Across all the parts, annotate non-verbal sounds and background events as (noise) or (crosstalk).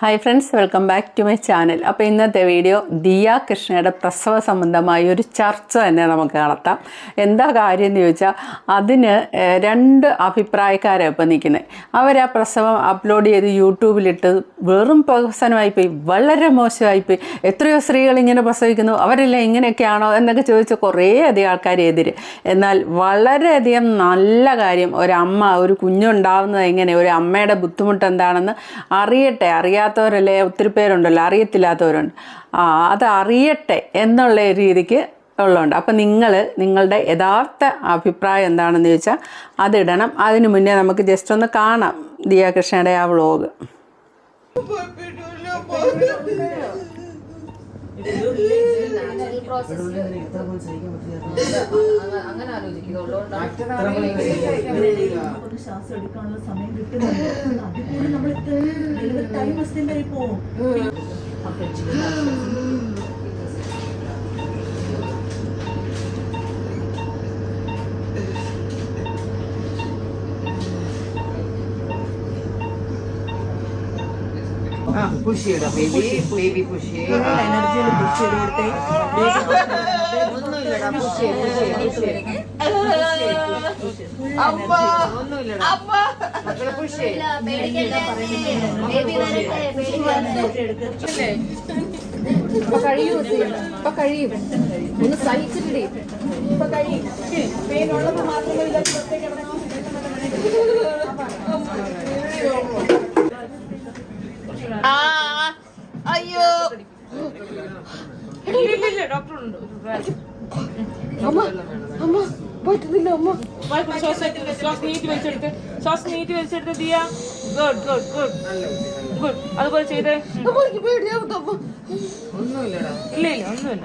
Hi friends welcome back to my channel അപ്പോൾ ഇന്നത്തെ video Diya കൃഷ്ണയുടെ പ്രസവ സംബന്ധമായ ഒരു ചർച്ച തന്നെ നമുക്ക് നടത്താം. എന്താ കാര്യം എന്ന് ചോദിച്ചാൽ അതിന് രണ്ട് അഭിപ്രായക്കാരാണ് ഇപ്പോൾ നിൽക്കുന്നത് അവർ ആ പ്രസവം അപ്ലോഡ് ചെയ്ത് യൂട്യൂബിലിട്ട് വെറും പോയി വളരെ മോശമായിപ്പോയി എത്രയോ സ്ത്രീകൾ ഇങ്ങനെ പ്രസവിക്കുന്നു അവരെല്ലാം ഇങ്ങനെയൊക്കെയാണോ എന്നൊക്കെ ചോദിച്ച കുറേ അധികം ആൾക്കാർ എതിര്. എന്നാൽ വളരെയധികം നല്ല കാര്യം ഒരമ്മ ഒരു കുഞ്ഞുണ്ടാവുന്നത് എങ്ങനെ ഒരു അമ്മയുടെ ബുദ്ധിമുട്ട് എന്താണെന്ന് അറിയട്ടെ അറിയാത്തവരല്ലേ? ഒത്തിരി പേരുണ്ടല്ലോ അറിയത്തില്ലാത്തവരുണ്ട്. ആ അത് അറിയട്ടെ എന്നുള്ള രീതിക്ക് ഉള്ളതുണ്ട്. അപ്പം നിങ്ങൾ നിങ്ങളുടെ യഥാർത്ഥ അഭിപ്രായം എന്താണെന്ന് ചോദിച്ചാൽ അതിടണം. അതിനു മുന്നേ നമുക്ക് ജസ്റ്റ് ഒന്ന് കാണാം ദിയാകൃഷ്ണയുടെ ആ വ്ളോഗ്. അങ്ങനെ ആലോചിക്കുന്നുള്ളൂ ഒരു ശ്വാസം എടുക്കാനുള്ള സമയം കിട്ടുന്നുണ്ട് അതിലൂടെ നമ്മൾ ടൈം എക്സ്റ്റെൻഡ് പോകും പുഷ് ബേബി ബേബി പുഷ്. എനർജിയിൽ പുഷ് ചെയ്ത് കൊടുത്തേ ഒന്നുമില്ലടാ പുഷ് ഒന്നുമില്ലടാ മക്കളെ പുഷ്. ഇപ്പൊ കഴിയൂ ഇപ്പൊ കഴിയും. ഒന്ന് സഹിച്ചിട്ടേ ഇപ്പൊ കഴിയും. അയ്യോ. അമ്മ അമ്മ പറ്റുന്നില്ല അമ്മ. സോസ് നീറ്റ് വലിച്ചെടുത്ത്. സോസ് നീറ്റ് വലിച്ചെടുത്ത് Diya good good good good അതുപോലെ ചെയ്തേ. ഒന്നുമില്ലടാ. ഇല്ല ഇല്ല ഒന്നുമില്ല.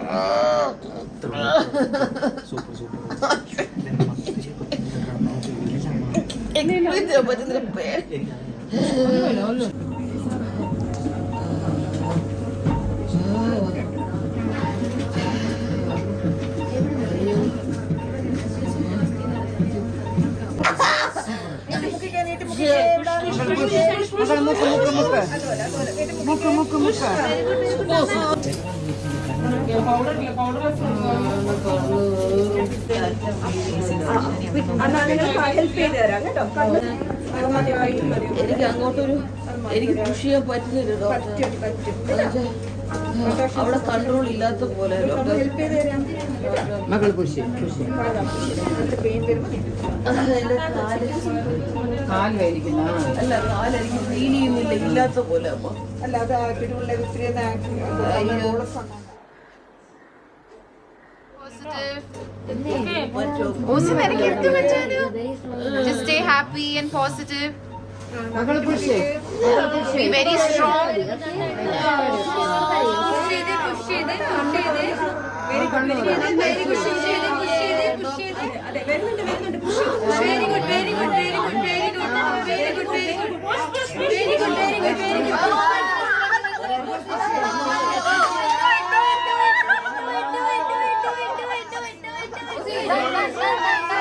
പറ്റുന്നില്ല പേടി എനിക്ക് അങ്ങോട്ടൊരു എനിക്ക് പുഷ് ചെയ്യാൻ പറ്റുന്നില്ല ഡോക്ടർ അവിടെ കൺട്രോൾ ഇല്ലാത്ത പോലെ ഡോക്ടർ മക്കൾ പുഷ് എന്റെ കാൽ. അല്ല കാൽ എനിക്ക് ഫീൽ ചെയ്യുന്നില്ല ഇല്ലാത്ത പോലെ അമ്മ അയ്യോ Just stay happy and positive. മക്കളെ പുഷ് ചെയ്ത് Be very strong. Osi കഴിഞ്ഞു Osi. Be happy. Osi. Relax you.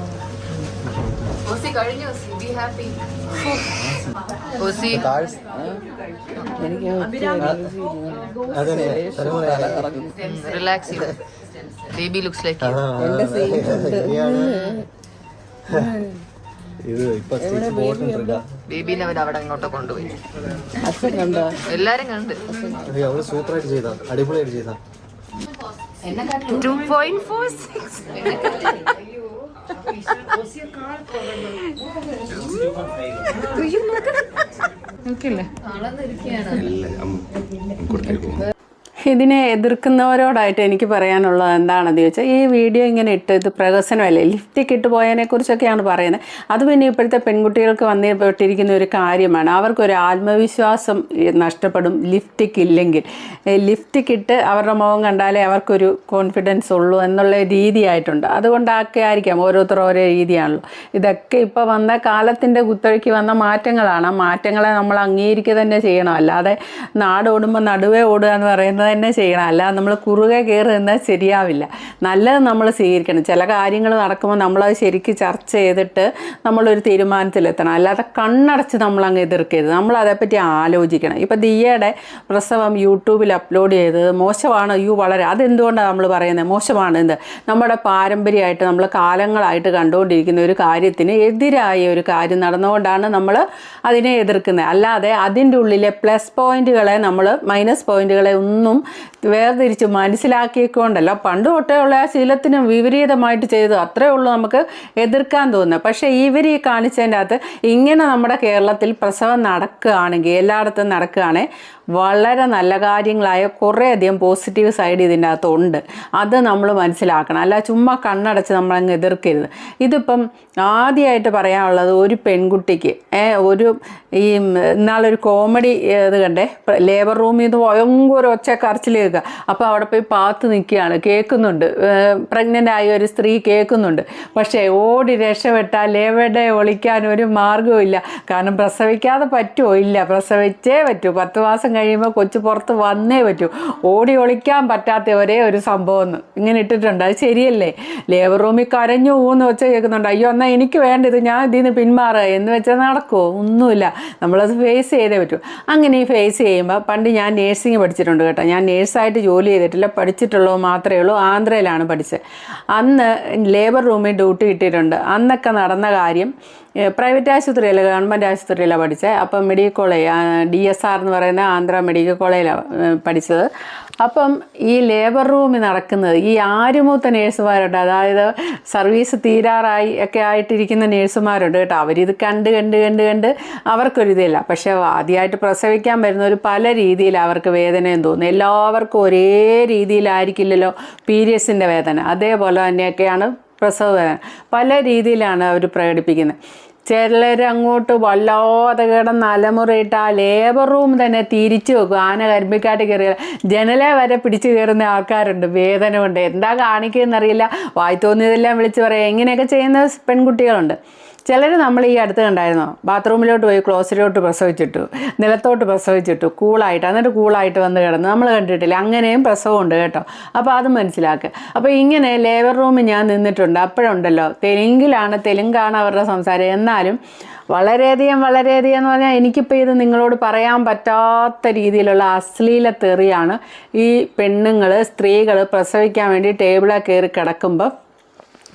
ബേബിനെ അവർ അവിടെ ഇങ്ങോട്ട് കൊണ്ടുപോയി. എല്ലാരും കണ്ട്. അവൾ സൂപ്പറായിട്ട് ചെയ്ത. അടിപൊളിയായിട്ട് ചെയ്ത. ടു പോയിന്റ് ഫോർ സിക്സ് (laughs) നോക്കില്ലേ ഇതിനെ എതിർക്കുന്നവരോടായിട്ട് എനിക്ക് പറയാനുള്ളത് എന്താണെന്ന് ചോദിച്ചാൽ ഈ വീഡിയോ ഇങ്ങനെ ഇട്ട് ഇത് പ്രഹസനമല്ലേ? ലിഫ്റ്റിക്ക് ഇട്ട് പോയതിനെ കുറിച്ചൊക്കെയാണ് പറയുന്നത്. അത് പിന്നെ ഇപ്പോഴത്തെ പെൺകുട്ടികൾക്ക് വന്നിപ്പെട്ടിരിക്കുന്ന ഒരു കാര്യമാണ്. അവർക്കൊരു ആത്മവിശ്വാസം നഷ്ടപ്പെടും ലിഫ്റ്റിക്ക് ഇല്ലെങ്കിൽ. ലിഫ്റ്റിക്ക് ഇട്ട് അവരുടെ മുഖം കണ്ടാലേ അവർക്കൊരു കോൺഫിഡൻസ് ഉള്ളൂ എന്നുള്ള രീതിയായിട്ടുണ്ട്. അതുകൊണ്ടൊക്കെ ആയിരിക്കാം ഓരോരുത്തർ ഓരോ രീതിയാണല്ലോ. ഇതൊക്കെ ഇപ്പോൾ വന്ന കാലത്തിന്റെ കുത്തൊഴുക്കി വന്ന മാറ്റങ്ങളാണ്. ആ മാറ്റങ്ങളെ നമ്മൾ അംഗീകരിക്കുക തന്നെ ചെയ്യണം. അല്ലാതെ നാടോടുമ്പോൾ നടുവേ ഓടുക എന്ന് പറയുന്നത് തന്നെ ചെയ്യണം. അല്ലാതെ നമ്മൾ കുറുകെ കയറി നിന്നാൽ ശരിയാവില്ല. നല്ലത് നമ്മൾ സ്വീകരിക്കണം. ചില കാര്യങ്ങൾ നടക്കുമ്പോൾ നമ്മളത് ശരിക്ക് ചർച്ച ചെയ്തിട്ട് നമ്മളൊരു തീരുമാനത്തിലെത്തണം. അല്ലാതെ കണ്ണടച്ച് നമ്മളങ്ങ് എതിർക്കരുത്. നമ്മൾ അതേപ്പറ്റി ആലോചിക്കണം. ഇപ്പം ദിയയുടെ പ്രസവം യൂട്യൂബിൽ അപ്ലോഡ് ചെയ്തത് മോശമാണ്. യു വളരെ. അതെന്തുകൊണ്ടാണ് നമ്മൾ പറയുന്നത് മോശമാണ്. എന്ത്? നമ്മുടെ പാരമ്പര്യമായിട്ട് നമ്മൾ കാലങ്ങളായിട്ട് കണ്ടുകൊണ്ടിരിക്കുന്ന ഒരു കാര്യത്തിന് എതിരായ ഒരു കാര്യം നടന്നുകൊണ്ടാണ് നമ്മൾ അതിനെ എതിർക്കുന്നത് അല്ലാതെ അതിന്റെ ഉള്ളിലെ പ്ലസ് പോയിന്റുകളെ നമ്മൾ മൈനസ് പോയിന്റുകളെ ഒന്നും വേർതിരിച്ച് മനസ്സിലാക്കിക്കൊണ്ടല്ല പണ്ട് തൊട്ടേ ഉള്ള ആ ശീലത്തിന് വിപരീതമായിട്ട് ചെയ്തു അത്രേ ഉള്ളൂ നമുക്ക് എതിർക്കാൻ തോന്നുന്നത്. പക്ഷേ ഇവർ ഈ കാണിച്ചതിന്റെ അകത്ത് ഇങ്ങനെ നമ്മുടെ കേരളത്തിൽ പ്രസവം നടക്കുകയാണെങ്കിൽ എല്ലായിടത്തും നടക്കുകയാണെങ്കിൽ വളരെ നല്ല കാര്യങ്ങളായ കുറേയധികം പോസിറ്റീവ് സൈഡ് ഇതിന്റെ അകത്തുണ്ട് അത് നമ്മൾ മനസ്സിലാക്കണം. അല്ല ചുമ്മാ കണ്ണടച്ച് നമ്മളങ്ങ് എതിർക്കരുത്. ഇതിപ്പം ആദ്യമായിട്ട് പറയാനുള്ളത് ഒരു പെൺകുട്ടിക്ക് ഒരു ഈ ഇന്നാളൊരു കോമഡി ഇത് കണ്ടേ? ലേബർ റൂമിൽ നിന്ന് ഭയങ്കര ഒച്ച കറച്ചിൽ കേൾക്കുക അപ്പോൾ അവിടെ പോയി പാത്ത് നിൽക്കുകയാണ്. കേൾക്കുന്നുണ്ട്. പ്രഗ്നന്റ് ആയ ഒരു സ്ത്രീ കേൾക്കുന്നുണ്ട്. പക്ഷേ ഓടി രക്ഷപ്പെട്ടാൽ എവിടെ ഒളിക്കാൻ ഒരു ഇല്ല കാരണം പ്രസവിക്കാതെ പറ്റുമോ? ഇല്ല. പ്രസവിച്ചേ പറ്റൂ. പത്ത് മാസം കഴിയുമ്പോൾ കൊച്ചു പുറത്ത് വന്നേ പറ്റൂ. ഓടി ഒളിക്കാൻ പറ്റാത്ത ഒരേ ഒരു സംഭവം എന്ന് ഇങ്ങനെ ഇട്ടിട്ടുണ്ട്. അത് ശരിയല്ലേ? ലേബർ റൂമിൽ കരഞ്ഞു പോകുന്ന വെച്ച് കേൾക്കുന്നുണ്ട്. അയ്യോ എന്നാൽ എനിക്ക് വേണ്ട ഇത് ഞാൻ ഇതിൽ നിന്ന് പിന്മാറുക എന്ന് വെച്ചാൽ നടക്കുമോ ഒന്നുമില്ല. നമ്മളത് ഫേസ് ചെയ്തേ പറ്റൂ. അങ്ങനെ ഈ ഫേസ് ചെയ്യുമ്പോൾ പണ്ട് ഞാൻ നേഴ്സിംഗ് പഠിച്ചിട്ടുണ്ട് കേട്ടോ. ഞാൻ നേഴ്സായിട്ട് ജോലി ചെയ്തിട്ടില്ല. പഠിച്ചിട്ടുള്ളൂ മാത്രമേ ഉള്ളൂ. ആന്ധ്രയിലാണ് പഠിച്ചത്. അന്ന് ലേബർ റൂമിൽ ഡ്യൂട്ടി കിട്ടിയിട്ടുണ്ട് അന്നൊക്കെ നടന്ന കാര്യം പ്രൈവറ്റ് ആശുപത്രിയല്ല ഗവൺമെന്റ് ആശുപത്രിയിലാണ് പഠിച്ചത് അപ്പം medical college D S R എന്ന് പറയുന്ന ആന്ധ്ര മെഡിക്കൽ കോളേജിലാണ് പഠിച്ചത്. അപ്പം ഈ ലേബർ റൂമിൽ നടക്കുന്നത് ഈ ആരുമൂത്ത നേഴ്സുമാരുണ്ട്. അതായത് സർവീസ് തീരാറായി ഒക്കെ ആയിട്ടിരിക്കുന്ന നേഴ്സുമാരുണ്ട് കേട്ടോ. അവരിത് കണ്ട് കണ്ട് കണ്ട് കണ്ട് അവർക്കൊരിതില്ല പക്ഷേ ആദ്യമായിട്ട് പ്രസവിക്കാൻ വരുന്നവർ പല രീതിയിൽ അവർക്ക് വേദനയും തോന്നും എല്ലാവർക്കും ഒരേ രീതിയിലായിരിക്കില്ലല്ലോ പീരിയഡ്സിന്റെ വേദന. അതേപോലെ തന്നെയൊക്കെയാണ് പ്രസവ. വേദന പല രീതിയിലാണ് അവർ പ്രകടിപ്പിക്കുന്നത്. ചിലരങ്ങോട്ട് വല്ലാതെ കിടന്ന് അലമുറയിട്ട് ആ ലേബർ റൂം തന്നെ തിരിച്ചു വെക്കും. ആന കരിമ്പിക്കാട്ട് കയറിയ ജനലെ വരെ പിടിച്ചു കയറുന്ന ആൾക്കാരുണ്ട്. വേദന കൊണ്ട്. എന്താ കാണിക്കുന്നറിയില്ല വായി തോന്നിയതെല്ലാം വിളിച്ച് പറയാം. ഇങ്ങനെയൊക്കെ ചെയ്യുന്ന പെൺകുട്ടികളുണ്ട്. ചിലർ നമ്മൾ ഈ അടുത്ത് കണ്ടായിരുന്നോ? ബാത്റൂമിലോട്ട് പോയി ക്ലോസിലോട്ട് പ്രസവിച്ചിട്ടു നിലത്തോട്ട് പ്രസവിച്ചിട്ടു കൂളായിട്ട് എന്നിട്ട് കൂളായിട്ട് വന്ന് കിടന്നു നമ്മൾ കണ്ടിട്ടില്ല? അങ്ങനെയും പ്രസവമുണ്ട് കേട്ടോ. അപ്പോൾ അത് മനസ്സിലാക്കുക അപ്പോൾ ഇങ്ങനെ ലേബർ റൂമിൽ ഞാൻ നിന്നിട്ടുണ്ട്. അപ്പോഴുണ്ടല്ലോ തെലുങ്കിലാണ് തെലുങ്കാണ് അവരുടെ സംസാരം. എന്നാലും വളരെയധികം വളരെയധികം എന്ന് പറഞ്ഞാൽ എനിക്കിപ്പോൾ ഇത് നിങ്ങളോട് പറയാൻ പറ്റാത്ത രീതിയിലുള്ള അശ്ലീല തെറിയാണ് ഈ പെണ്ണുങ്ങൾ സ്ത്രീകൾ പ്രസവിക്കാൻ വേണ്ടി ടേബിളിൽ കയറി കിടക്കുമ്പോൾ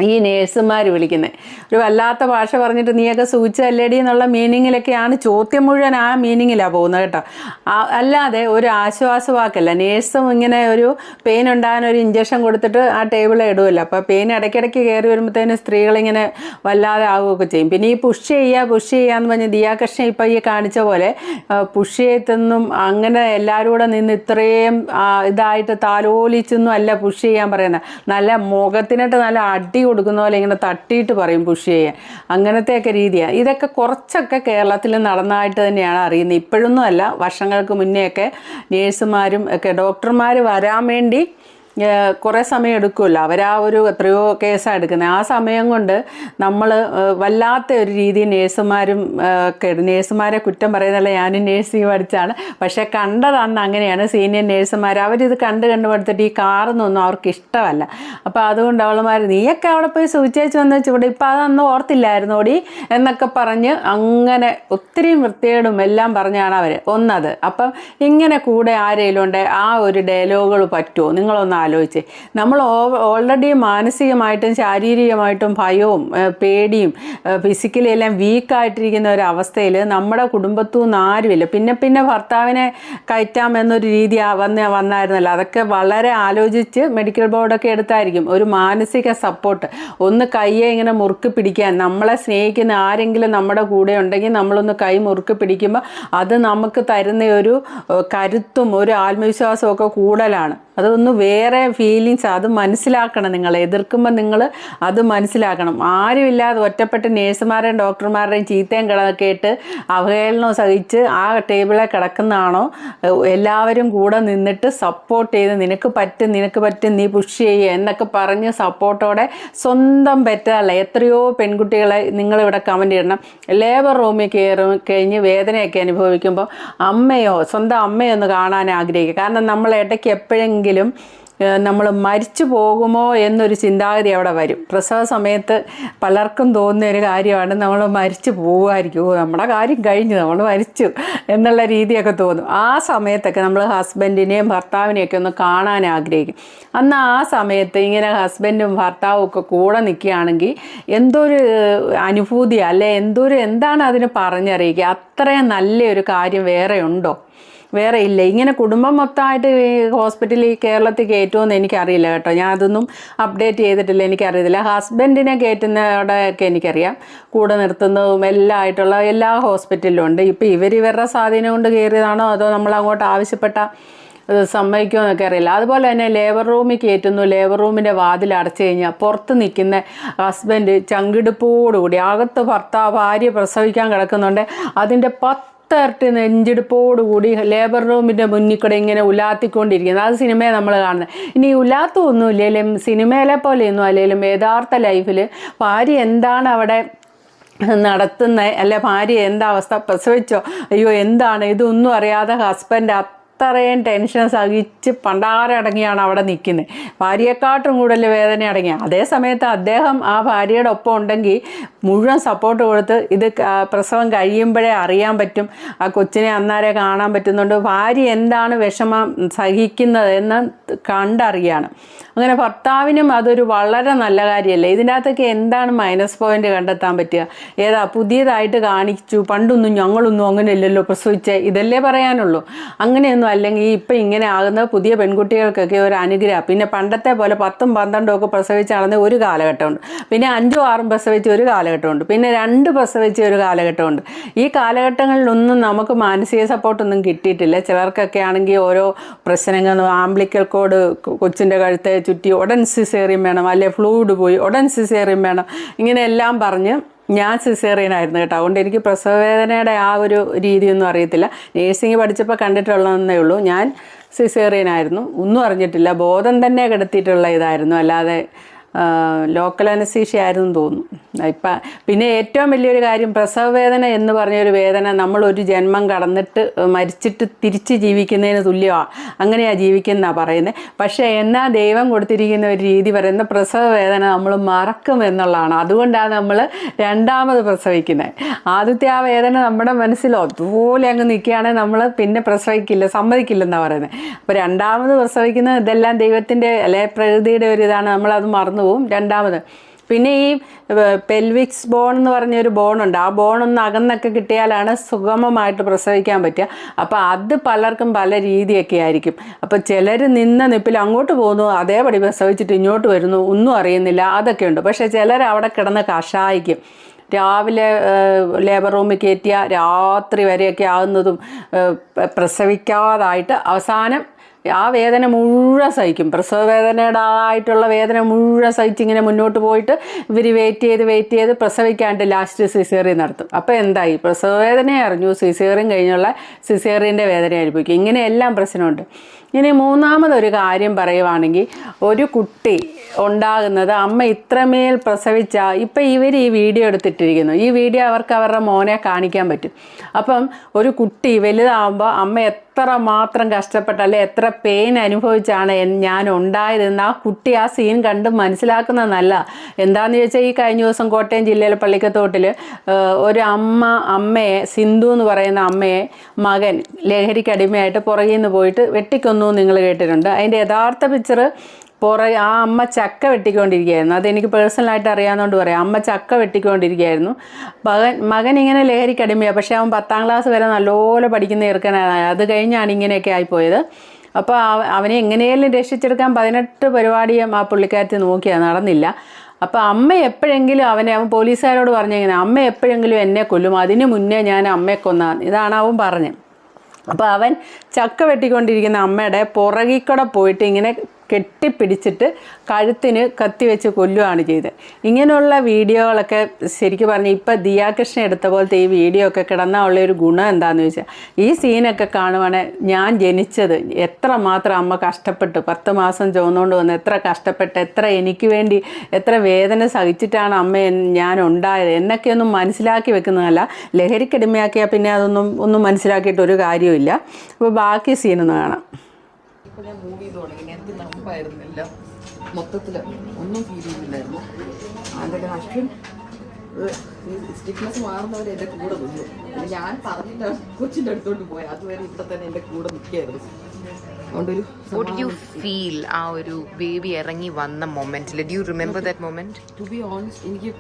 ഈ നേഴ്സുമാർ വിളിക്കുന്നത് ഒരു വല്ലാത്ത ഭാഷ പറഞ്ഞിട്ട് നീയൊക്കെ സൂചിച്ചല്ലേടി എന്നുള്ള മീനിങ്ങിലൊക്കെയാണ് ചോദ്യം മുഴുവൻ ആ മീനിങ്ങിലാണ് പോകുന്നത് കേട്ടോ. അല്ലാതെ ഒരു ആശ്വാസവാക്കല്ല. നേഴ്സും ഇങ്ങനെ ഒരു പെയിൻ ഉണ്ടാകാൻ ഒരു ഇഞ്ചക്ഷൻ കൊടുത്തിട്ട് ആ ടേബിളിൽ ഇടുമല്ലോ അപ്പോൾ പെയിൻ ഇടയ്ക്കിടയ്ക്ക് കയറി വരുമ്പോഴത്തേന് സ്ത്രീകളിങ്ങനെ വല്ലാതെ ആവുകയൊക്കെ ചെയ്യും. പിന്നെ ഈ പുഷ് ചെയ്യുക പുഷ് ചെയ്യുക എന്ന് പറഞ്ഞ് ദിയാകൃഷ്ണൻ ഇപ്പോൾ ഈ കാണിച്ച പോലെ പുഷ് ചെയ്തെന്നും അങ്ങനെ എല്ലാവരും കൂടെ നിന്ന് ഇത്രയും ഇതായിട്ട് താലോലിച്ചൊന്നും അല്ല പുഷ് ചെയ്യാൻ പറയുന്നത് നല്ല മുഖത്തിനിട്ട് നല്ല അടി കൊടുക്കുന്ന പോലെ ഇങ്ങനെ തട്ടിയിട്ട് പറയും പുഷ് ചെയ്യാൻ അങ്ങനത്തെയൊക്കെ രീതിയാണ് ഇതൊക്കെ കുറച്ചൊക്കെ കേരളത്തിൽ നടന്നതായിട്ട് തന്നെയാണ് അറിയുന്നത്. ഇപ്പോഴൊന്നും അല്ല. വർഷങ്ങൾക്ക് മുന്നെയൊക്കെ നേഴ്സുമാരും ഒക്കെ ഡോക്ടർമാർ വരാൻ വേണ്ടി കുറേ സമയം എടുക്കുമല്ലോ. അവരാ ഒരു എത്രയോ കേസാണ് എടുക്കുന്നത്. ആ സമയം കൊണ്ട് നമ്മൾ വല്ലാത്ത ഒരു രീതി നേഴ്സുമാരും ഒക്കെ നേഴ്സുമാരെ കുറ്റം പറയുന്നില്ല ഞാനും നേഴ്സിംഗ് പഠിച്ചാണ്. പക്ഷേ കണ്ടതന്ന് അങ്ങനെയാണ് സീനിയർ നേഴ്സുമാർ അവരിത് കണ്ട് കണ്ട് പഠിത്തിട്ട് ഈ കാറൊന്നും അവർക്ക് ഇഷ്ടമല്ല. അപ്പോൾ അതുകൊണ്ട് അവളുമാർ നീയൊക്കെ അവിടെ പോയി സൂചിച്ചു വന്ന് വെച്ചിവിടെ ഇപ്പം അതൊന്നും ഓർത്തില്ലായിരുന്നു ഓടി എന്നൊക്കെ പറഞ്ഞ് അങ്ങനെ ഒത്തിരിയും വൃത്തികേടും എല്ലാം പറഞ്ഞാണ് അവർ ഒന്നത് അപ്പം ഇങ്ങനെ കൂടെ ആരെങ്കിലും ഉണ്ട് ആ ഒരു ഡയലോഗുകൾ പറ്റുമോ നിങ്ങളൊന്ന് ആലോചിച്ച്. നമ്മൾ ഓൾറെഡി മാനസികമായിട്ടും ശാരീരികമായിട്ടും ഭയവും പേടിയും ഫിസിക്കലി എല്ലാം വീക്കായിട്ടിരിക്കുന്ന ഒരു അവസ്ഥയിൽ നമ്മുടെ കുടുംബത്തു നിന്ന് ആരുമില്ല. പിന്നെ പിന്നെ ഭർത്താവിനെ കയറ്റാം എന്നൊരു രീതി വന്ന് വന്നായിരുന്നല്ലോ. അതൊക്കെ വളരെ ആലോചിച്ച് മെഡിക്കൽ ബോർഡൊക്കെ എടുത്തായിരിക്കും. ഒരു മാനസിക സപ്പോർട്ട് ഒന്ന് കയ്യെ ഇങ്ങനെ മുറുക്ക് പിടിക്കാൻ. നമ്മളെ സ്നേഹിക്കുന്ന ആരെങ്കിലും നമ്മുടെ കൂടെ ഉണ്ടെങ്കിൽ നമ്മളൊന്ന് കൈ മുറുക്ക് പിടിക്കുമ്പോൾ അത് നമുക്ക് തരുന്ന ഒരു കരുത്തും ഒരു ആത്മവിശ്വാസവും ഒക്കെ കൂടുതലാണ് അതൊന്ന് വേറെ ഫീലിങ്സ് അത് മനസ്സിലാക്കണം നിങ്ങൾ എതിർക്കുമ്പോൾ നിങ്ങൾ അത് മനസ്സിലാക്കണം. ആരുമില്ലാതെ ഒറ്റപ്പെട്ട് നേഴ്സുമാരുടെയും ഡോക്ടർമാരുടെയും ചീത്തയും കിട കേട്ട് അവഹേളനം സഹിച്ച് ആ ടേബിളിൽ കിടക്കുന്നതാണോ? എല്ലാവരും കൂടെ നിന്നിട്ട് സപ്പോർട്ട് ചെയ്ത് നിനക്ക് പറ്റും നിനക്ക് പറ്റും നീ പുഷ് ചെയ്യുക എന്നൊക്കെ പറഞ്ഞ് സപ്പോർട്ടോടെ സ്വന്തം പറ്റാല്ല എത്രയോ പെൺകുട്ടികളെ നിങ്ങളിവിടെ കമന്റ് ചെയ്യണം ലേബർ റൂമിൽ കയറി കഴിഞ്ഞ് വേദനയൊക്കെ അനുഭവിക്കുമ്പോൾ അമ്മയോ സ്വന്തം അമ്മയോ ഒന്ന് കാണാൻ ആഗ്രഹിക്കുക. കാരണം നമ്മൾ ഇടയ്ക്ക് എപ്പോഴെങ്കിലും നമ്മൾ മരിച്ചു പോകുമോ എന്നൊരു ചിന്താഗതി അവിടെ വരും. പ്രസവ സമയത്ത് പലർക്കും തോന്നുന്ന ഒരു കാര്യമാണ് നമ്മൾ മരിച്ചു പോകുമായിരിക്കും നമ്മുടെ കാര്യം കഴിഞ്ഞു നമ്മൾ മരിച്ചു എന്നുള്ള രീതിയൊക്കെ തോന്നും. ആ സമയത്തൊക്കെ നമ്മൾ ഹസ്ബൻഡിനെയും ഭർത്താവിനെയൊക്കെ ഒന്ന് കാണാൻ ആഗ്രഹിക്കും. അന്ന് ആ സമയത്ത് ഇങ്ങനെ ഹസ്ബൻഡും ഭർത്താവും ഒക്കെ കൂടെ നിൽക്കുകയാണെങ്കിൽ എന്തൊരു അനുഭൂതി അല്ലെ? എന്തൊരു എന്താണ് അതിന് പറഞ്ഞറിയിക്കുക? അത്രയും നല്ലൊരു കാര്യം വേറെ ഉണ്ടോ? വേറെ ഇല്ല. ഇങ്ങനെ കുടുംബം മൊത്തമായിട്ട് ഈ ഹോസ്പിറ്റലിൽ കേരളത്തിൽ കയറ്റുമെന്ന് എനിക്കറിയില്ല കേട്ടോ. ഞാൻ അതൊന്നും അപ്ഡേറ്റ് ചെയ്തിട്ടില്ല എനിക്കറിയത്തില്ല. ഹസ്ബൻഡിനെ കയറ്റുന്നവിടെയൊക്കെ എനിക്കറിയാം. കൂടെ നിർത്തുന്നതും എല്ലാം ആയിട്ടുള്ള എല്ലാ ഹോസ്പിറ്റലിലും ഉണ്ട്. ഇപ്പോൾ ഇവർ ഇവരുടെ സ്വാധീനം കൊണ്ട് കയറിയതാണോ അതോ നമ്മൾ അങ്ങോട്ട് ആവശ്യപ്പെട്ട സമ്മതിക്കുമോ എന്നൊക്കെ അറിയില്ല. അതുപോലെ തന്നെ ലേബർ റൂമിൽ കയറ്റുന്നു. ലേബർ റൂമിന്റെ വാതിൽ അടച്ചു കഴിഞ്ഞാൽ പുറത്ത് നിൽക്കുന്ന ഹസ്ബൻഡ് ചങ്കിടുപ്പോടുകൂടി അകത്ത് ഭർത്താവ് ഭാര്യ പ്രസവിക്കാൻ കിടക്കുന്നുണ്ട്. അതിന്റെ പത്ത് പത്തിരട്ടി നെഞ്ചെടുപ്പോടുകൂടി ലേബർ റൂമിന്റെ മുന്നിൽ കൂടെ ഇങ്ങനെ ഉലാത്തിക്കൊണ്ടിരിക്കുന്നത്. അത് സിനിമയെ നമ്മൾ കാണുന്നത്. ഇനി ഉലാത്തൊന്നും ഇല്ലെങ്കിലും സിനിമയിലെ പോലെയൊന്നും അല്ലെങ്കിലും യഥാർത്ഥ ലൈഫിൽ ഭാര്യ എന്താണ് അവിടെ നടത്തുന്ന അല്ലെ ഭാര്യ എന്താ അവസ്ഥ? പ്രസവിച്ചോ? അയ്യോ എന്താണ്? ഇതൊന്നും അറിയാതെ ഹസ്ബൻഡ് അത്രയും ടെൻഷൻ സഹിച്ച് പണ്ടാരടങ്ങിയാണ് അവിടെ നിൽക്കുന്നത്. ഭാര്യയെക്കാട്ടും കൂടുതൽ വേദന അടങ്ങിയ. അതേ സമയത്ത് അദ്ദേഹം ആ ഭാര്യയുടെ ഒപ്പം ഉണ്ടെങ്കിൽ മുഴുവൻ സപ്പോർട്ട് കൊടുത്ത് ഇത് പ്രസവം കഴിയുമ്പോഴേ അറിയാൻ പറ്റും. ആ കൊച്ചിനെ അന്നേരെ കാണാൻ പറ്റുന്നുണ്ട്. ഭാര്യ എന്താണ് വിഷമം സഹിക്കുന്നത് എന്ന് കണ്ടറിയാണ്. അങ്ങനെ ഭർത്താവിനും അതൊരു വളരെ നല്ല കാര്യമല്ലേ? ഇതിനകത്തൊക്കെ എന്താണ് മൈനസ് പോയിന്റ് കണ്ടെത്താൻ പറ്റുക? ഏതാ പുതിയതായിട്ട് കാണിച്ചു പണ്ടൊന്നും ഞങ്ങളൊന്നും അങ്ങനെയല്ലല്ലോ പ്രസവിച്ചേ. ഇതല്ലേ പറയാനുള്ളൂ. അങ്ങനെയൊന്നും അല്ലെങ്കിൽ ഇപ്പം ഇങ്ങനെ ആകുന്ന പുതിയ പെൺകുട്ടികൾക്കൊക്കെ ഒരു അനുഗ്രഹം. പിന്നെ പണ്ടത്തെ പോലെ പത്തും പന്ത്രണ്ടും ഒക്കെ പ്രസവിച്ച് നടന്ന ഒരു കാലഘട്ടമുണ്ട്. പിന്നെ അഞ്ചും ആറും പ്രസവിച്ച ഒരു കാലഘട്ടമുണ്ട്. പിന്നെ രണ്ട് പ്രസവിച്ച ഒരു കാലഘട്ടമുണ്ട്. ഈ കാലഘട്ടങ്ങളിലൊന്നും നമുക്ക് മാനസിക സപ്പോർട്ടൊന്നും കിട്ടിയിട്ടില്ല. ചിലർക്കൊക്കെ ആണെങ്കിൽ ഓരോ പ്രശ്നങ്ങൾ ആംബ്ലിക്കൽ കോഡ് കൊച്ചിന്റെ കഴുത്തെ ചുറ്റി ഉടൻ സിസേറിയം വേണം അല്ലെ ഫ്ലൂയിഡ് പോയി ഉടൻ സിസേറിയം വേണം ഇങ്ങനെയെല്ലാം പറഞ്ഞ് ഞാൻ സിസേറിയൻ ആയിരുന്നു കേട്ടോ. അതുകൊണ്ട് എനിക്ക് പ്രസവവേദനയുടെ ആ ഒരു രീതിയൊന്നും അറിയത്തില്ല. നേഴ്സിംഗ് പഠിച്ചപ്പോൾ കണ്ടിട്ടുള്ളതെന്നേ ഉള്ളൂ. ഞാൻ സിസേറിയൻ ആയിരുന്നു ഒന്നും അറിഞ്ഞിട്ടില്ല. ബോധം തന്നെ കിടത്തിയിട്ടുള്ള ഇതായിരുന്നു. അല്ലാതെ ലോക്കൽ അനസീഷ്യ ആയിരുന്നു തോന്നുന്നു. ഇപ്പം പിന്നെ ഏറ്റവും വലിയൊരു കാര്യം പ്രസവ വേദന എന്ന് പറഞ്ഞൊരു വേദന നമ്മളൊരു ജന്മം കടന്നിട്ട് മരിച്ചിട്ട് തിരിച്ച് ജീവിക്കുന്നതിന് തുല്യമാണ് അങ്ങനെയാണ് ജീവിക്കുന്നതാണ് പറയുന്നത് പക്ഷേ എന്നാ ദൈവം കൊടുത്തിരിക്കുന്ന ഒരു രീതി പറയുന്ന പ്രസവ വേദന നമ്മൾ മറക്കും എന്നുള്ളതാണ്. അതുകൊണ്ടാണ് നമ്മൾ രണ്ടാമത് പ്രസവിക്കുന്നത് ആദ്യത്തെ ആ വേദന നമ്മുടെ മനസ്സിൽ അതുപോലെ അങ്ങ് നിൽക്കുകയാണെങ്കിൽ നമ്മൾ പിന്നെ പ്രസവിക്കില്ല സമ്മതിക്കില്ലെന്നാണ് പറയുന്നത് അപ്പോൾ രണ്ടാമത് പ്രസവിക്കുന്ന ഇതെല്ലാം ദൈവത്തിന്റെ അല്ലെ പ്രകൃതിയുടെ ഒരു ഇതാണ്. നമ്മളത് മറന്നു പോകും രണ്ടാമത് പിന്നെ ഈ പെൽവിക്സ് ബോൺ എന്ന് പറഞ്ഞൊരു ബോണുണ്ട് ആ ബോണൊന്ന് അകന്നൊക്കെ കിട്ടിയാലാണ് സുഗമമായിട്ട് പ്രസവിക്കാൻ പറ്റുക. അപ്പോൾ അത് പലർക്കും പല രീതിയൊക്കെ ആയിരിക്കും. അപ്പോൾ ചിലർ നിന്ന നിപ്പിൽ അങ്ങോട്ട് പോകുന്നു അതേപടി പ്രസവിച്ചിട്ട് ഇങ്ങോട്ട് വരുന്നു ഒന്നും അറിയുന്നില്ല അതൊക്കെ ഉണ്ട്. പക്ഷേ ചിലർ അവിടെ കിടന്ന് കഷായിക്കും. രാവിലെ ലേബർ റൂമിൽ കയറ്റിയ രാത്രി വരെയൊക്കെ ആകുന്നതും പ്രസവിക്കാതായിട്ട് അവസാനം ആ വേദന മുഴുവൻ സഹിക്കും. പ്രസവ വേദനയുടെ ആയിട്ടുള്ള വേദന മുഴുവൻ സഹിച്ച് ഇങ്ങനെ മുന്നോട്ട് പോയിട്ട് ഇവർ വെയിറ്റ് ചെയ്ത് വെയിറ്റ് ചെയ്ത് പ്രസവിക്കാണ്ട് ലാസ്റ്റ് സിസേറിയൻ നടത്തും. അപ്പോൾ എന്തായി? പ്രസവ വേദന അറിഞ്ഞു. സിസേറിയൻ കഴിഞ്ഞുള്ള സിസേറിയന്റെ വേദന അനുഭവിക്കും. ഇങ്ങനെയെല്ലാം പ്രശ്നമുണ്ട്. ഇനി മൂന്നാമതൊരു കാര്യം പറയുവാണെങ്കിൽ ഒരു കുട്ടി ഉണ്ടാകുന്നത് അമ്മ ഇത്രമേൽ പ്രസവിച്ച ഇപ്പം ഇവർ ഈ വീഡിയോ എടുത്തിട്ടിരിക്കുന്നു. ഈ വീഡിയോ അവർക്ക് അവരുടെ മോനെ കാണിക്കാൻ പറ്റും. അപ്പം ഒരു കുട്ടി വലുതാകുമ്പോൾ അമ്മ എത്ര മാത്രം കഷ്ടപ്പെട്ട അല്ലെ എത്ര പെയിൻ അനുഭവിച്ചാണ് ഞാൻ ഉണ്ടായതെന്ന് ആ കുട്ടി ആ സീൻ കണ്ട് മനസ്സിലാക്കുന്നതല്ല. എന്താണെന്ന് ചോദിച്ചാൽ ഈ കഴിഞ്ഞ ദിവസം കോട്ടയം ജില്ലയിലെ പള്ളിക്കത്തോട്ടിൽ ഒരു അമ്മ അമ്മയെ സിന്ധു എന്ന് പറയുന്ന അമ്മയെ മകൻ ലഹരിക്കടിമയായിട്ട് പുറകിൽ നിന്ന് പോയിട്ട് വെട്ടിക്കൊന്നു നിങ്ങൾ കേട്ടിട്ടുണ്ട്. അതിന്റെ യഥാർത്ഥ പിക്ചർ പുറകെ ആ അമ്മ ചക്ക വെട്ടിക്കൊണ്ടിരിക്കുകയായിരുന്നു. അതെനിക്ക് പേഴ്സണലായിട്ട് അറിയാവുന്നതുകൊണ്ട് പറയാം. അമ്മ ചക്ക വെട്ടിക്കൊണ്ടിരിക്കുകയായിരുന്നു. മകൻ മകൻ ഇങ്ങനെ ലഹരിക്കടിമയാണ് പക്ഷേ അവൻ പത്താം ക്ലാസ് വരെ നല്ലപോലെ പഠിക്കുന്ന ചെറുക്കനാണ്. അത് കഴിഞ്ഞാണ് ഇങ്ങനെയൊക്കെ ആയിപ്പോയത്. അപ്പോൾ അവനെ എങ്ങനെയെങ്കിലും രക്ഷിച്ചെടുക്കാൻ പതിനെട്ട് പരിപാടിയും ആ പുള്ളിക്കാരത്തി നോക്കിയാൽ നടന്നില്ല. അപ്പോൾ അമ്മ എപ്പോഴെങ്കിലും അവനെ അവൻ പോലീസുകാരോട് പറഞ്ഞിങ്ങനെ അമ്മ എപ്പോഴെങ്കിലും എന്നെ കൊല്ലും. അതിന് മുന്നേ ഞാൻ അമ്മയെ കൊന്നാണ് ഇതാണ് അവൻ പറഞ്ഞത് അപ്പോൾ അവൻ ചക്ക വെട്ടിക്കൊണ്ടിരിക്കുന്ന അമ്മയുടെ പുറകിൽ കൂടെ പോയിട്ട് ഇങ്ങനെ കെട്ടിപ്പിടിച്ചിട്ട് കഴുത്തിന് കത്തിവെച്ച് കൊല്ലുകയാണ് ചെയ്തത്. ഇങ്ങനെയുള്ള വീഡിയോകളൊക്കെ ശരിക്കും പറഞ്ഞാൽ ഇപ്പം ദിയാകൃഷ്ണൻ എടുത്ത പോലത്തെ ഈ വീഡിയോ ഒക്കെ കിടന്നാൽ ഉള്ള ഒരു ഗുണം എന്താണെന്ന് ചോദിച്ചാൽ ഈ സീനൊക്കെ കാണുവാണെങ്കിൽ ഞാൻ ജനിച്ചത് എത്ര മാത്രം അമ്മ കഷ്ടപ്പെട്ടു. പത്ത് മാസം ചുവന്നുകൊണ്ട് വന്ന് എത്ര കഷ്ടപ്പെട്ട് എത്ര എനിക്ക് വേണ്ടി എത്ര വേദന സഹിച്ചിട്ടാണ് അമ്മ ഞാൻ ഉണ്ടായത് എന്നൊക്കെ ഒന്നും മനസ്സിലാക്കി വെക്കുന്നതല്ല. ലഹരിക്കടിമയാക്കിയാൽ പിന്നെ അതൊന്നും ഒന്നും മനസ്സിലാക്കിയിട്ട് ഒരു കാര്യമില്ല അപ്പോൾ ബാക്കി സീനൊന്ന് കാണാം. ഇപ്പൊ ഞാൻ മൂവ് ചെയ്ത് തുടങ്ങി. എനിക്ക് നമ്പായിരുന്നില്ല മൊത്തത്തിൽ ഒന്നും ഫീൽ ചെയ്യുന്നില്ലായിരുന്നു അതിന്റെ അശ്വിൻ സ്റ്റിഫ്നെസ് മാറുന്നവരെ എന്റെ കൂടെ നിന്നു. ഞാൻ പറഞ്ഞിട്ട് കൊച്ചിന്റെ അടുത്തോട്ട് പോയി. അതുവരെ ഇവിടെ തന്നെ എന്റെ കൂടെ What you feel ആ ഒരു ബേബി ഇറങ്ങി വന്ന മൊമെന്റിൽ do you remember that moment to be honest എനിക്ക്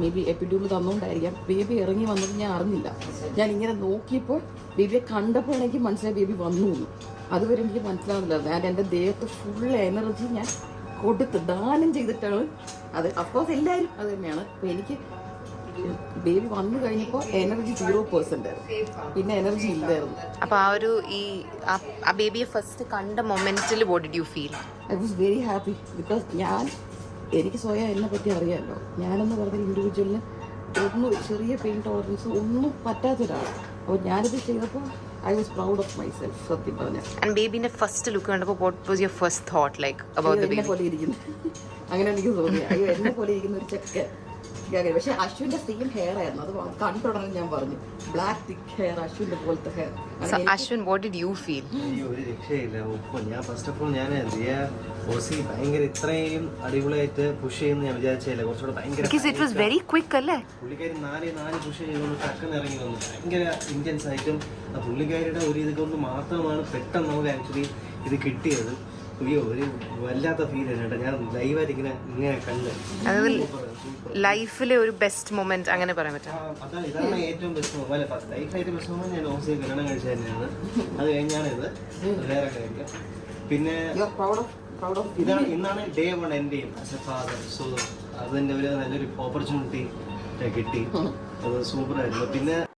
മേ ബി എപ്പിഡ്യൂൾ തന്നുകൊണ്ടായിരിക്കാം ബേബി ഇറങ്ങി വന്നത് ഞാൻ അറിഞ്ഞില്ല. ഞാൻ ഇങ്ങനെ നോക്കിയപ്പോൾ ബേബിയെ കണ്ടപ്പോൾ എനിക്ക് മനസ്സിലായി ബേബി വന്നു. അതുവരെ എനിക്ക് മനസ്സിലാവുന്നില്ല. ഞാൻ എന്റെ ദേഹത്ത് ഫുൾ എനർജി ഞാൻ കൊടുത്ത് ദാനം ചെയ്തിട്ടാണ് അത്. അഫ്കോഴ്സ് എല്ലാവരും അത് തന്നെയാണ്. അപ്പോൾ എനിക്ക് ബേബി വന്നു കഴിഞ്ഞപ്പോൾ എനർജി സീറോ പേഴ്സന്റ് ആയിരുന്നു. പിന്നെ എനർജി ഇല്ലായിരുന്നു. അപ്പോൾ ആ ഒരു ഈ ആ- ബേബിയെ ഫസ്റ്റ് കണ്ട മൊമെന്റിൽ what did you feel I was very happy because ഞാൻ എനിക്ക് സ്വയം എന്നെ പറ്റി അറിയാമല്ലോ ഞാനെന്ന് പറഞ്ഞ ഇൻഡിവിജ്വലിന് ഒന്നും ചെറിയ പെയിൻ ടോളറൻസ് ഒന്നും പറ്റാത്തൊരാളാണ് അപ്പോൾ ഞാനിത് ചെയ്തപ്പോൾ I was proud of myself സത്യം പറഞ്ഞാൽ ആൻഡ് ബേബിന്റെ ഫസ്റ്റ് ലുക്ക് കണ്ടപ്പോൾ what was your first thought like about എന്നെ പോലെ ഇരിക്കുന്നു. അങ്ങനെ എനിക്ക് തോന്നി അയ്യോ എന്നെ പോലെ ഇരിക്കുന്ന ഒരു ചെക്കൻ. അങ്ങനെ. പക്ഷെ അശ്വിന്റെ സെയിം ഹെയർ ആയിരുന്നു. അത് കണ്ടുടനെ ഞാൻ പറഞ്ഞു. ബ്ലാക്ക് തിക്ക് ഹെയർ അശ്വിന്റെ പോലത്തെ hair Ashwin what did you feel ഒരു രക്ഷയില്ല. ഞാൻ ഫസ്റ്റ് ഓഫ് ഓൾ ഞാൻ ഓസി ഭയങ്കര ഇത്രയും അടിപൊളിയായിട്ട് പുഷ് ചെയ്യുന്ന ഞാൻ വിചാരിച്ചില്ല കുറച്ചുകൂടെ ഭയങ്കര ഇറ്റ് വാസ് വെരി ക്വിക്ക് അല്ലേ? പുള്ളിക്കാരി നാല് നാല് പുഷ് ചെയ്തുകൊണ്ട് ടക്കന്ന് ഇറങ്ങി വന്നു. ഭയങ്കര ഇന്റൻസ് ആയിട്ടും ആ പുള്ളിക്കാരിയുടെ ഒരു ഇതൊക്കെ കൊണ്ട് മാത്രമാണ് പെട്ടെന്ന് നമുക്ക് ആക്ച്വലി ഇത് കിട്ടിയത്. അയ്യോ ഒരു വല്ലാത്ത ഫീൽ കേട്ടോ. ഞാൻ ലൈവായിട്ട് ഇങ്ങനെ ഇങ്ങനെ കണ്ട്. അത് ലൈഫിലെ ഒരു ബെസ്റ്റ് മൊമെന്റ് അങ്ങനെ പറയാൻ പറ്റും അതാണ് ഇതാണ് ഏറ്റവും ബെസ്റ്റ് മൊബൈൽ ലൈഫ് ഏറ്റവും ബെസ്റ്റ് മൊബൈൽ ഞാൻ ഓസിയെ കല്യാണം കഴിച്ച തന്നെയാണ്. അത് കഴിഞ്ഞാണ് ഇത്. അത് വേറെ കാര്യം. പിന്നെ പ്രൗഡ് പ്രൗഡ് ഓഫ് ഇതാണ് ഇന്നാണ് ഡേ വൺ എന്റെയും ആസ് എ ഫാദർ സോ അതിന്റെ ഒരു നല്ലൊരു ഓപ്പർച്യൂണിറ്റി കിട്ടി. അത് സൂപ്പർ ആയിരുന്നു. പിന്നെ